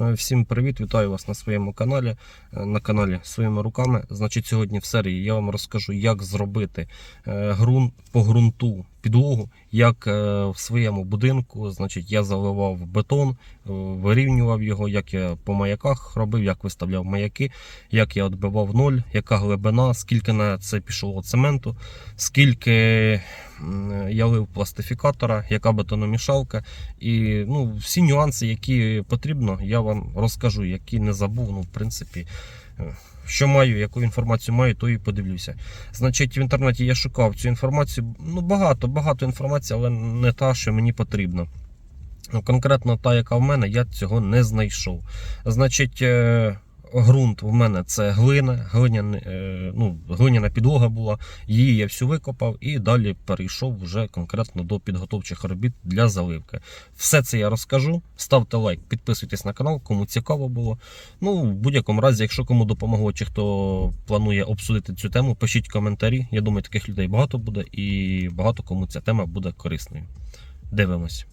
Е, Всім привіт, вітаю вас на своєму каналі, е, на каналі своїми руками. Значить, сьогодні в серії я вам розкажу, як зробити грунт по ґрунту підлогу, як е, в своєму будинку. Значить, я заливав бетон, е, вирівнював його, як я по маяках робив, як виставляв маяки, як я відбивав ноль, яка глибина, скільки на це пішло цементу, скільки я лив пластифікатора, яка бетономішалка. І ну, всі нюанси, які потрібно, я вам розкажу, які не забув. Ну, в принципі, що маю, яку інформацію маю, то і подивлюся. Значить, в інтернеті я шукав цю інформацію. Ну, багато, багато інформації, але не та, що мені потрібно. Ну, Конкретно та, яка в мене, я цього не знайшов. Значить, е, ґрунт в мене це глина, глиняна, е, ну, глиняна підлога була. Її я всю викопав і далі перейшов вже конкретно до підготовчих робіт для заливки. Все це я розкажу. Ставте лайк, підписуйтесь на канал, кому цікаво було. Ну, в будь-якому разі, якщо кому допомогло, чи хто планує обсудити цю тему, пишіть коментарі. Я думаю, таких людей багато буде і багато кому ця тема буде корисною. Дивимось.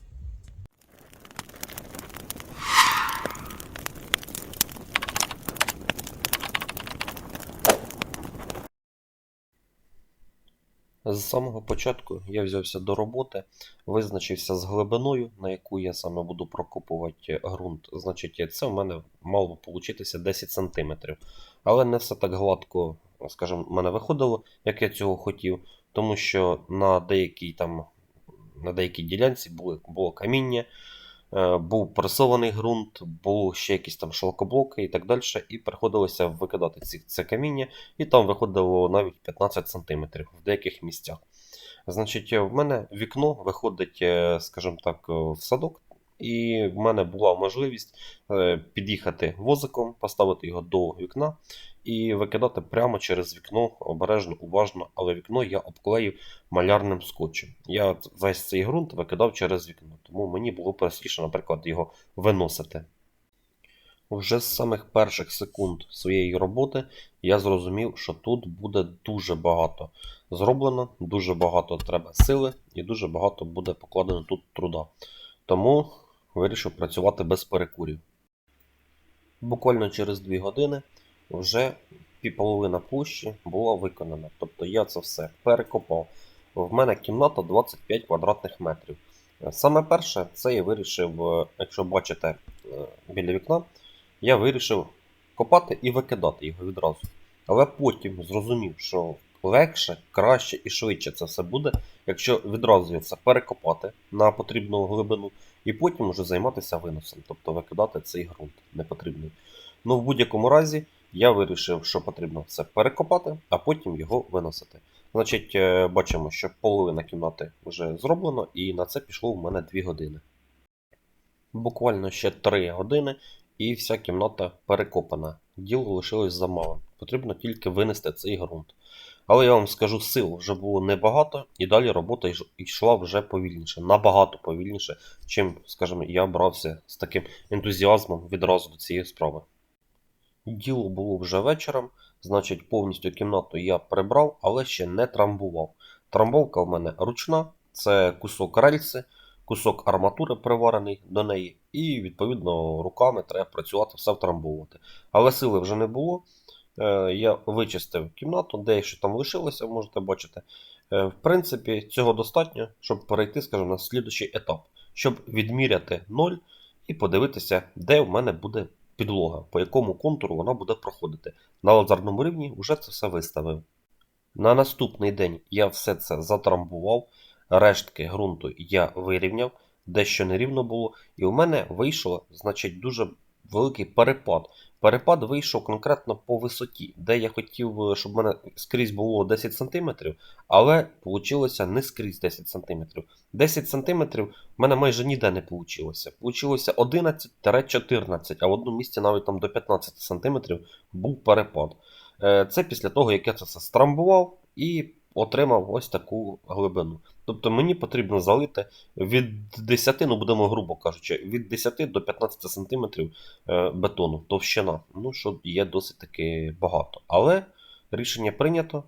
З самого початку я взявся до роботи, визначився з глибиною, на яку я саме буду прокопувати ґрунт. Значить, це в мене мало получитися 10 см. Але не все так гладко, скажімо, в мене виходило, як я цього хотів, тому що на деякій там на деякій ділянці були, було каміння, був пресований ґрунт, були ще якісь там шелкоблоки і так далі. І приходилося викидати ці, це каміння, і там виходило навіть 15 см в деяких місцях. Значить, в мене вікно виходить, е, скажімо так, е, в садок, і в мене була можливість е, під'їхати возиком, поставити його до вікна і викидати прямо через вікно обережно, уважно, але вікно я обклеїв малярним скотчем. Я весь цей ґрунт викидав через вікно, тому мені було простіше, наприклад, його виносити. Вже з самих перших секунд своєї роботи я зрозумів, що тут буде дуже багато зроблено, дуже багато треба сили і дуже багато буде покладено тут труда. Тому вирішив працювати без перекурів. Буквально через 2 години вже половина площі була виконана. Тобто я це все перекопав. В мене кімната 25 квадратних метрів. Саме перше, це я вирішив, е, якщо бачите е, біля вікна, я вирішив копати і викидати його відразу. Але потім зрозумів, що легше, краще і швидше це все буде, якщо відразу це перекопати на потрібну глибину, і потім вже займатися виносом, тобто викидати цей ґрунт непотрібний. Ну, в будь-якому разі, я вирішив, що потрібно все перекопати, а потім його виносити. Значить, е, бачимо, що половина кімнати вже зроблено, і на це пішло в мене 2 години. Буквально ще 3 години, і вся кімната перекопана. Діло лишилось за малим. Потрібно тільки винести цей ґрунт. Але я вам скажу, сил вже було небагато, і далі робота йшла вже повільніше, набагато повільніше, чим, скажімо, я брався з таким ентузіазмом відразу до цієї справи. Діло було вже вечором, значить, повністю кімнату я прибрав, але ще не трамбував. Трамбовка в мене ручна, це кусок рельси, кусок арматури приварений до неї, і відповідно руками треба працювати, все втрамбовувати. Але сили вже не було. Е, Я вичистив кімнату, де що там лишилося, можете бачити. Е, В принципі, цього достатньо, щоб перейти, скажімо, на слідуючий етап, щоб відміряти ноль і подивитися, де в мене буде підлога, по якому контуру вона буде проходити. На лазерному рівні вже це все виставив. На наступний день я все це затрамбував, рештки ґрунту я вирівняв, дещо нерівно було, і у мене вийшло, значить, дуже великий перепад. Перепад вийшов конкретно по висоті, де я хотів, е, щоб мене скрізь було 10 см, але вийшло не скрізь 10 см. 10 см в мене майже ніде не вийшло. Получилося 11-14, а в одному місці навіть там до 15 см був перепад. Е, Це після того, як я це все страмбував і отримав ось таку глибину. Тобто мені потрібно залити від 10, ну будемо грубо кажучи, від 10 до 15 см е, бетону, товщина. Ну, що є досить таки багато. Але рішення прийнято,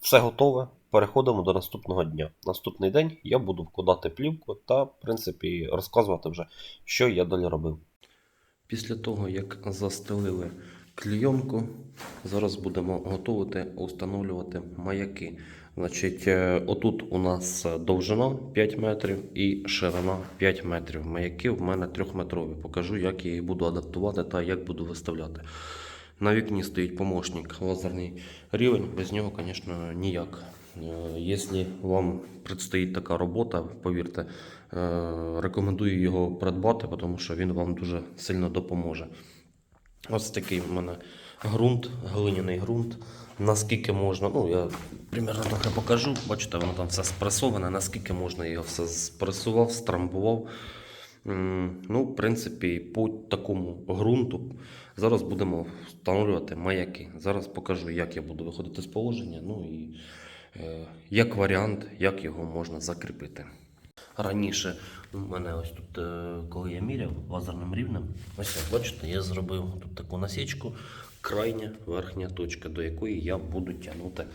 все готове. Переходимо до наступного дня. Наступний день я буду вкладати плівку та, в принципі, розказувати вже, що я далі робив. Після того, як застелили клійонку, зараз будемо готувати, установлювати маяки. Значить, е, отут у нас довжина 5 метрів і ширина 5 метрів. Маяки в мене 3-метрові. Покажу, як я їх буду адаптувати та як буду виставляти. На вікні стоїть помощник, лазерний рівень, без нього, звісно, ніяк. Е, Якщо вам предстоїть така робота, повірте, е, рекомендую його придбати, тому що він вам дуже сильно допоможе. Ось такий в мене ґрунт, глиняний ґрунт. Наскільки можна, ну я примерно трохи покажу. Бачите, воно там все спресоване, наскільки можна його все спресував, страмбував. Ну, в принципі, по такому ґрунту зараз будемо встановлювати маяки. Зараз покажу, як я буду виходити з положення. Ну і е, як варіант, як його можна закріпити. Раніше у мене ось тут, е, коли я міряв лазерним рівнем, ось як бачите, я зробив тут таку насічку, крайня верхня точка, до якої я буду тягнути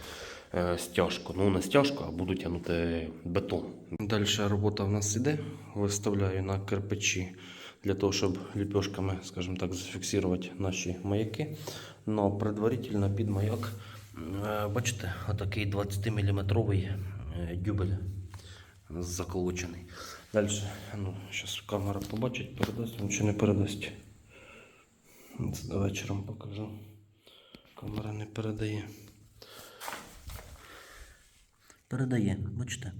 е, стяжку. Ну, не стяжку, а буду тягнути бетон. Далі робота в нас іде. Виставляю на кирпичі для того, щоб ліпешками, скажімо так, зафіксувати наші маяки. Но предварительно під маяк, е, бачите, отакий 20-мм дюбель заколочений. Далі, ну, зараз камера побачить, передасть, він чи не передасть. Це вечором покажу. Камера не передає. Передає, бачите.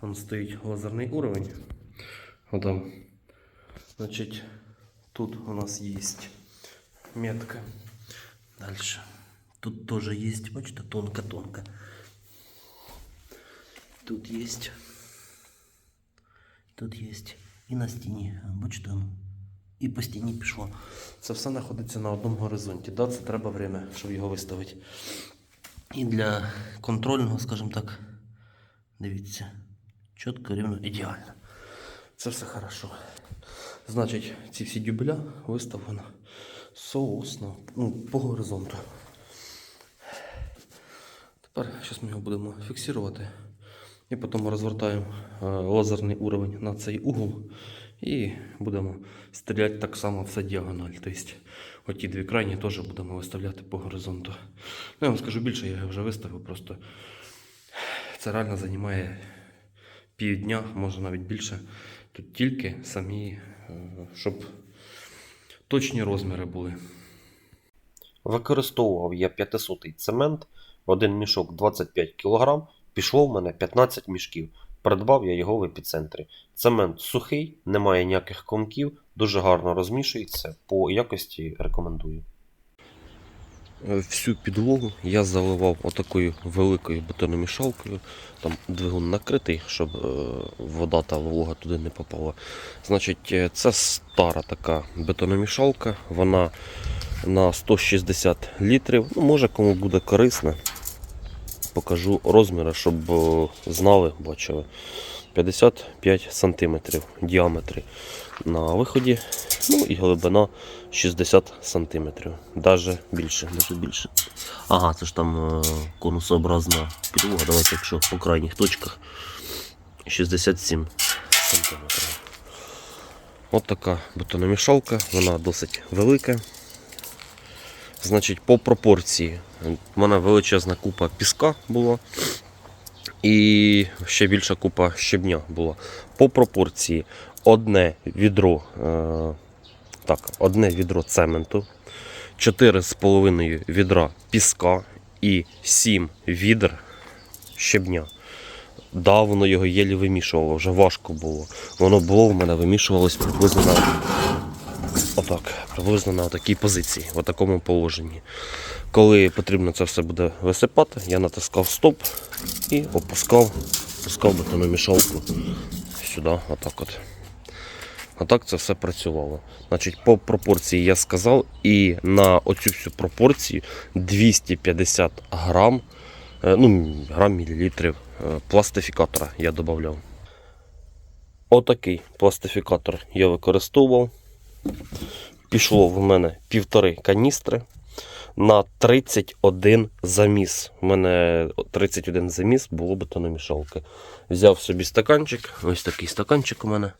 Вон стоїть лазерний уровень. Отам. Значить, тут у нас є метка. Дальше. Тут тоже есть, бачите, тонко-тонко. Тут есть. Тут есть. І на стіні. Бачите, воно. і по стіні пішло. Це все знаходиться на одному горизонті. Да, це треба время, щоб його виставити. І для контрольного, скажімо так, дивіться, чітко, рівно, ідеально. Це все хорошо. Значить, ці всі дюбеля виставлено соосно, ну, по горизонту. Тепер зараз ми його будемо фіксувати. І потім розвертаємо е, лазерний уровень на цей угол і будемо стріляти так само все діагональ. Тобто оті дві крайні теж будемо виставляти по горизонту. Ну, я вам скажу більше, я вже виставив, просто це реально займає півдня, може навіть більше. Тут тільки самі, е, щоб точні розміри були. Використовував я 500 цемент, один мішок 25 кг, пішло в мене 15 мішків. Придбав я його в епіцентрі. Цемент сухий, немає ніяких комків, дуже гарно розмішується. По якості рекомендую. Всю підлогу я заливав отакою великою бетономішалкою. Там двигун накритий, щоб е, вода та волога туди не попала. Значить, е, це стара така бетономішалка. Вона на 160 літрів. Ну, може кому буде корисно. Покажу розміри, щоб е, знали, бачили. 55 см діаметрі на виході. Ну і глибина 60 см. Даже більше, даже більше. Ага, це ж там е, конусообразна підлога. Давайте, якщо по крайніх точках 67 см. От така бетономішалка, вона досить велика. Значить, по пропорції. У мене величезна купа піска була. І ще більша купа щебня була. По пропорції одне відро, е, так, одне відро цементу, 4,5 відра піска і 7 відр щебня. Да, воно його єлі вимішувало, вже важко було. Воно було в мене вимішувалось приблизно на отак, приблизно на такій позиції, в такому положенні. Коли потрібно це все буде висипати, я натискав стоп і опускав, опускав бетономішалку сюди, отак от. Отак це все працювало. Значить, по пропорції я сказав, і на оцю всю пропорцію 250 грам, е, ну, грам мілілітрів е, пластифікатора я додавав. Отакий пластифікатор я використовував. Пішло в мене півтори каністри на 31 заміс. У мене 31 заміс було бетономішалки. Взяв собі стаканчик, ось такий стаканчик у мене.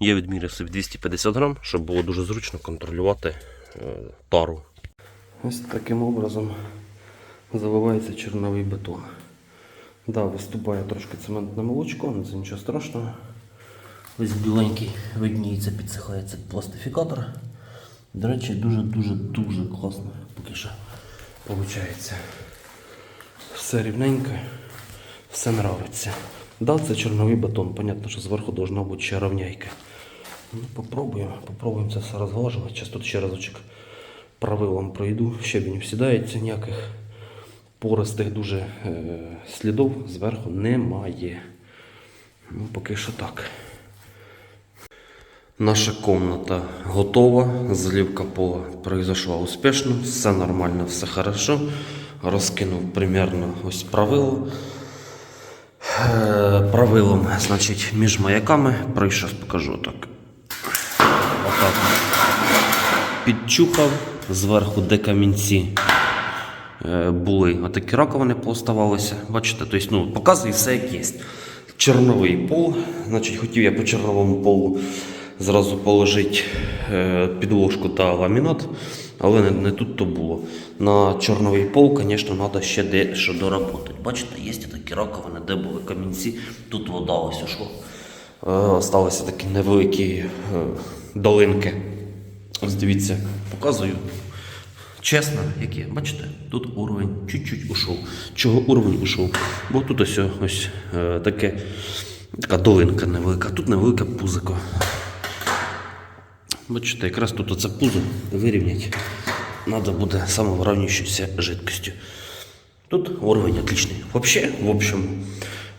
Я відміряв собі 250 грам, щоб було дуже зручно контролювати е, тару. Ось таким образом заливається черновий бетон. Да, виступає трошки цементне молочко, але це нічого страшного. Ось біленький видніється, підсихається пластифікатор. До речі, дуже-дуже-дуже класно поки що виходить. Все рівненько, все нравиться. Да, це чорновий бетон. Понятно, що зверху должна бути ще ровняйка. Ну, попробуємо, попробуємо це все розглажувати. Зараз тут ще разочок правилом пройду. Щебінь всідається ніяких пористих дуже е, слідів зверху немає. Ну, поки що так. Наша комната готова, заливка пола произошла успешно, все нормально, все хорошо. Розкинув примерно ось правило. Е, Правилом, значить, між маяками пройшов, покажу так. Отак. Підчухав зверху, де камінці е, були, отакі раковини пооставалися. Бачите, тобто, ну, показує все як є. Чорновий пол. Значить, хотів я по чорновому полу зразу положити е, підложку та ламінат, але не, не тут то було. На чорновий пол, звісно, треба ще дещо доработати. Бачите, є такі раковини, де були камінці, тут вода ось ушла. Е, Осталися такі невеликі е, долинки. Ось дивіться, показую. Чесно, які, бачите, тут уровень чуть-чуть ушов. Чого уровень ушов? Бо тут ось, ось таке, така долинка невелика, тут невелике пузико. Бачите, якраз тут оце пузо вирівняти. Треба буде самовравнюючоюся жидкостю. Тут уровень отличный. Вообще, в общем,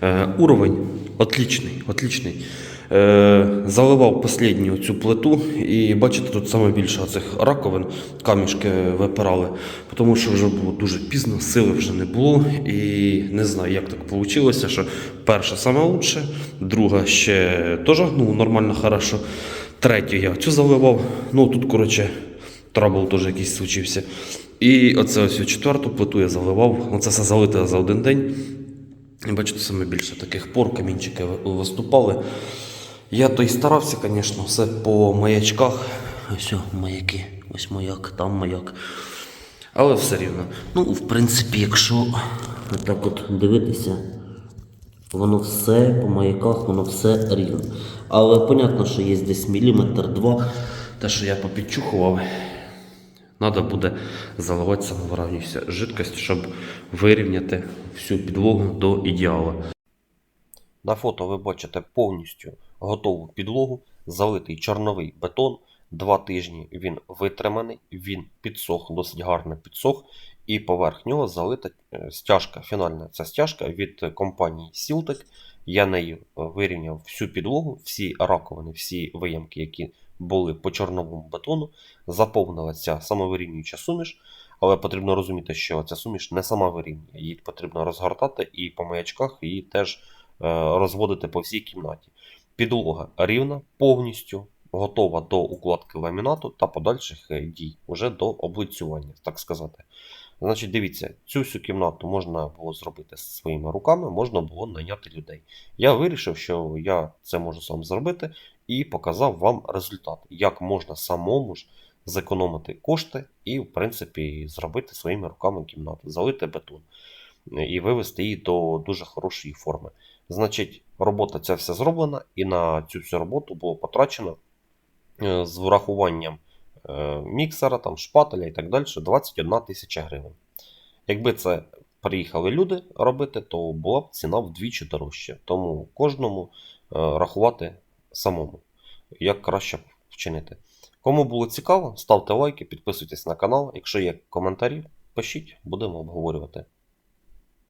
э, уровень отличный, отличный. Е, заливав последню цю плиту, і бачите, тут саме більше цих раковин, камішки випирали, тому що вже було дуже пізно, сили вже не було. І не знаю, як так вийшло, що перша саме лучше, друга ще теж ну, нормально, хорошо. Третю я цю заливав. Ну тут, коротше, трабл теж якийсь случився. І оце ось четверту плиту я заливав. Оце все залите за один день. І бачите, саме більше таких пор камінчики виступали. Я то й старався, звісно, все по маячках. Ось маяки, ось маяк, там маяк. Але все рівно. Ну, в принципі, якщо так от дивитися, воно все по маяках, воно все рівно. Але понятно, що є десь міліметр два. Те, що я попідчухував, треба буде заливати самовравнюся жидкость, щоб вирівняти всю підлогу до ідеалу. На фото ви бачите повністю готову підлогу, залитий чорновий бетон. Два тижні він витриманий, він підсох, досить гарно підсох, і поверх нього залита е, стяжка. Фінальна ця стяжка від компанії Siltec. Я нею е, вирівняв всю підлогу, всі раковини, всі виямки, які були по чорновому бетону, заповнила ця самовирівнююча суміш. Але потрібно розуміти, що ця суміш не сама вирівнює, її потрібно розгортати і по маячках її теж е, розводити по всій кімнаті. Підлога рівна, повністю готова до укладки ламінату та подальших е, дій, уже до облицювання, так сказати. Значить, дивіться, цю всю кімнату можна було зробити своїми руками, можна було найняти людей. Я вирішив, що я це можу сам зробити, і показав вам результат, як можна самому ж зекономити кошти і, в принципі, зробити своїми руками кімнату, залити бетон е, і вивести її до дуже хорошої форми. Значить, робота ця вся зроблена, і на цю всю роботу було потрачено з врахуванням е, міксера, там, шпателя і так далі 21 тисяча гривень. Якби це приїхали люди робити, то була б ціна вдвічі дорожча. Тому кожному е, рахувати самому, як краще вчинити. Кому було цікаво, ставте лайки, підписуйтесь на канал. Якщо є коментарі, пишіть, будемо обговорювати.